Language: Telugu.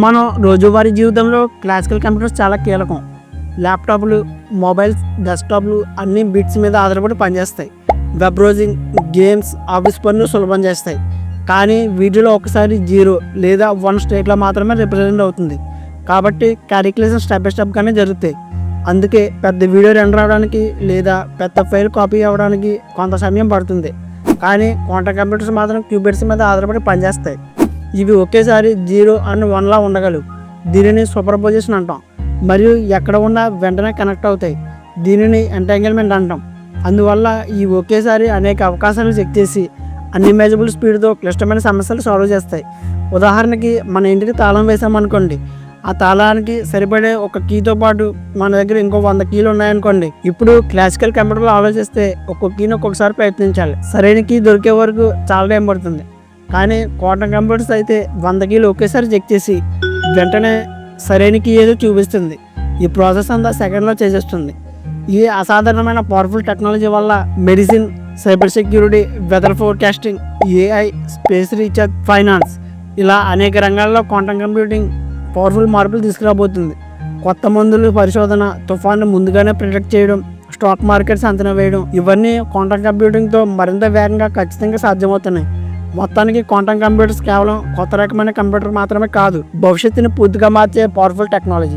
మనం రోజువారీ జీవితంలో క్లాసికల్ కంప్యూటర్స్ చాలా కీలకం. ల్యాప్టాప్లు మొబైల్స్ డెస్క్టాప్లు అన్ని బిట్స్ మీద ఆధారపడి పనిచేస్తాయి. వెబ్ బ్రౌజింగ్ గేమ్స్ ఆఫీస్ పనులు సులభం చేస్తాయి. కానీ వీటిలో ఒకసారి జీరో లేదా వన్ స్టేట్లో మాత్రమే రిప్రజెంట్ అవుతుంది. కాబట్టి క్యాలిక్యులేషన్ స్టెప్ బై స్టెప్గానే జరుగుతాయి. అందుకే పెద్ద వీడియో రెండర్ అవడానికి లేదా పెద్ద ఫైల్ కాపీ అవ్వడానికి కొంత సమయం పడుతుంది. కానీ క్వాంటమ్ కంప్యూటర్స్ మాత్రం క్యూబిట్స్ మీద ఆధారపడి పనిచేస్తాయి. ఇవి ఒకేసారి జీరో అండ్ వన్లా ఉండగలవు. దీనిని సూపర్ పొజిషన్ అంటాం. మరియు ఎక్కడ ఉన్నా వెంటనే కనెక్ట్ అవుతాయి. దీనిని ఎంటాంగిల్మెంట్ అంటాం. అందువల్ల ఈ ఒకేసారి అనేక అవకాశాలు చెక్ చేసి అన్ని స్పీడ్తో క్లిష్టమైన సమస్యలు సాల్వ్ చేస్తాయి. ఉదాహరణకి మన ఇంటికి తాళం వేసామనుకోండి ఆ తాళానికి సరిపడే ఒక కీతో పాటు మన దగ్గర ఇంకో వంద కీలు ఉన్నాయనుకోండి. ఇప్పుడు క్లాసికల్ కంప్యూటర్లో ఆలోచిస్తే ఒక్కొక్క కీని ఒక్కొక్కసారి ప్రయత్నించాలి. సరైన కీ దొరికే వరకు చాలా టైం పడుతుంది. కానీ క్వాంటమ్ కంప్యూటర్స్ అయితే వంద కీలు ఒకేసారి చెక్ చేసి వెంటనే సరైన కీ ఏదో చూపిస్తుంది. ఈ ప్రాసెస్ అంతా సెకండ్లో చేసేస్తుంది. ఈ అసాధారణమైన పవర్ఫుల్ టెక్నాలజీ వల్ల medicine cyber security weather forecasting AI space recharge finance ఇలా అనేక రంగాల్లో క్వాంటమ్ కంప్యూటింగ్ పవర్ఫుల్ మార్పులు తీసుకురాబోతుంది. కొత్త మందులు పరిశోధన తుఫాను ముందుగానే ప్రిడిక్ట్ చేయడం స్టాక్ మార్కెట్స్ అంచనా వేయడం ఇవన్నీ క్వాంటమ్ కంప్యూటింగ్తో మరింత వేగంగా ఖచ్చితంగా సాధ్యమవుతున్నాయి. మొత్తానికి క్వాంటమ్ కంప్యూటర్స్ కేవలం కొత్త రకమైన కంప్యూటర్ మాత్రమే కాదు భవిష్యత్తుని పూర్తిగా మార్చే పవర్ఫుల్ టెక్నాలజీ